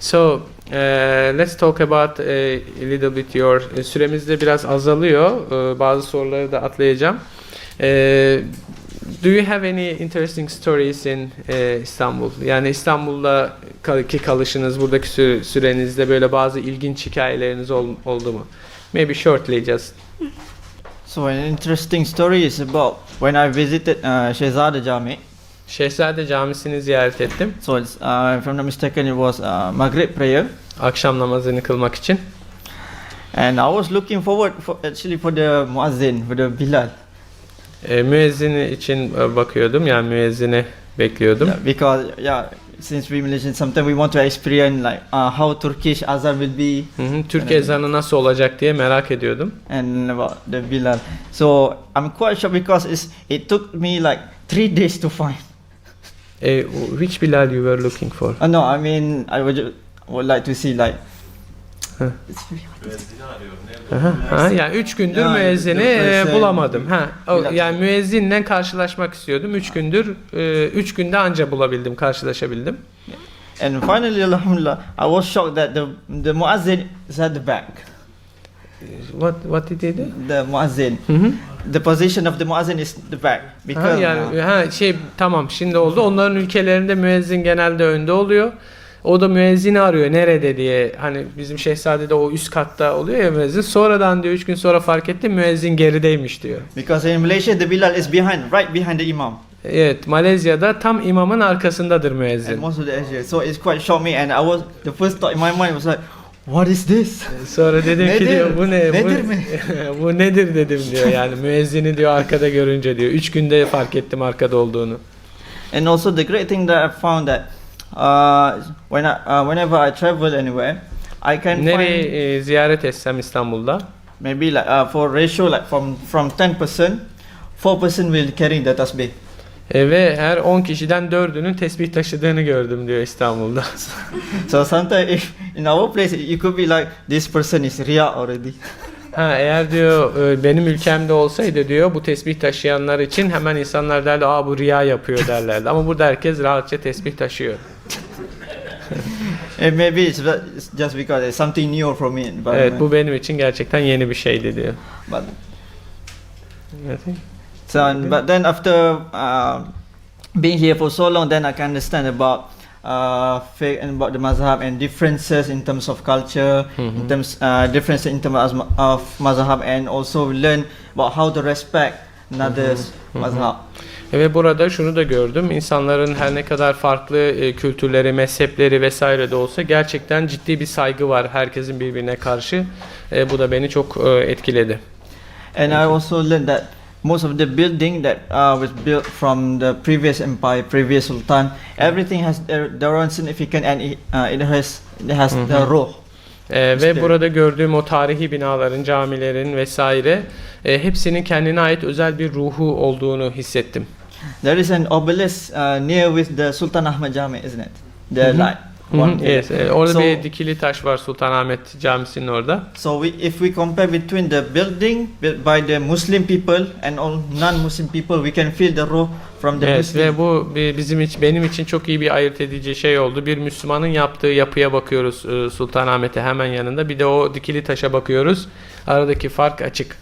So uh, let's talk about uh, a little bit your e, süremiz de biraz azalıyor. Uh, bazı soruları da atlayacağım. Uh, do you have any interesting stories in uh, İstanbul? Yani İstanbul'da ki kalışınız, buradaki sü- sürenizde böyle bazı ilginç hikayeleriniz ol- oldu mu? Maybe shortly just. So an interesting story is about when I visited uh, Shehzada Jami. Şehzade Camisi'ni ziyaret ettim. So it's, uh, if I'm not mistaken, it was uh, Maghrib prayer, Akşam namazını kılmak için. and I was looking forward for actually for the muazzin, for the Bilal, E, müezzini için e, bakıyordum yani müezzini bekliyordum. Yeah, because yeah, since we Malaysians sometimes we want to experience like uh, how Turkish azan will be Hı hı, Türk ezanı nasıl olacak diye merak ediyordum. and about the Bilal. So I'm quite shocked because it's, it took me like three days to find. E, which Bilal you were looking for? Uh, no, I mean I would, would like to see like. Hard. Aha, ha, yani üç gündür Yani, müezzini e, bulamadım. Ha, o, yani müezzinle karşılaşmak istiyordum. Üç gündür, e, üç günde anca bulabildim, karşılaşabildim. And finally, Alhamdulillah, I was shocked that the the muazzin is at the back. What, what did he do? The muazzin, Hı hı. the position of the muazzin is the back Ha, because yani ha, şey tamam şimdi oldu. Onların ülkelerinde müezzin genelde önde oluyor. O da müezzini arıyor nerede diye. Hani bizim şehzadede o üst katta oluyor ya müezzin. Sonradan diyor üç gün sonra fark ettim müezzin gerideymiş diyor. because in Malaysia the Bilal is behind, right behind the imam, Evet Malezya'da tam imamın arkasındadır and müezzin. most of the Asia. So it's quite shocked me, and I was the first thought in my mind was like, what is this? Sonra dedim ki Nedir? diyor bu ne? Nedir bu, mi? bu nedir dedim diyor yani müezzini diyor arkada görünce diyor. Üç günde fark ettim arkada olduğunu. And also the great thing that I found that uh, when I, uh, whenever I travel anywhere, I can Nereyi find e, ziyaret etsem İstanbul'da maybe like uh, for ratio like from from ten percent, four person will carry the tasbih. E, ve her 10 kişiden 4'ünün tesbih taşıdığını gördüm diyor İstanbul'da. So sometimes if in our place you could be like this person is riya already. Ha eğer diyor e, benim ülkemde olsaydı diyor bu tesbih taşıyanlar için hemen insanlar derdi aa bu riya yapıyor derlerdi. Ama burada herkes rahatça tesbih taşıyor. And maybe it's just because it's something new for me. But, Evet bu benim için gerçekten yeni bir şeydi diyor. but Evet. So and- but then after uh, being here for so long, then I can understand about uh, faith and about the mazhab and differences in terms of culture, in Mhm. terms uh, difference in terms of, of mazhab, and also learn about how to respect another's Mhm. mazhab. Ve burada şunu da gördüm. İnsanların her ne kadar farklı e, kültürleri, mezhepleri vesaire de olsa gerçekten ciddi bir saygı var herkesin birbirine karşı. E, bu da beni çok e, etkiledi. And I also learned that most of the building that uh, was built from the previous empire, previous sultan, everything has their, their own significance and it, uh, it has it has the Mhm. ruh. E, ve İşte- burada gördüğüm o tarihi binaların, camilerin vesaire e, hepsinin kendine ait özel bir ruhu olduğunu hissettim. There is an obelisk uh, near with the Sultan Ahmad Jami, isn't it? The Mhm. like One. yes, e, orada So- bir dikili taş var Sultanahmet Camisi'nin orada. So we, if we compare between the building by the Muslim people and all non-Muslim people, we can feel the ruh from the Evet Muslim. ve bu bi- bizim için benim için çok iyi bir ayırt edici şey oldu. Bir Müslümanın yaptığı yapıya bakıyoruz e, Sultanahmet'e hemen yanında. Bir de o dikili taşa bakıyoruz. Aradaki fark açık.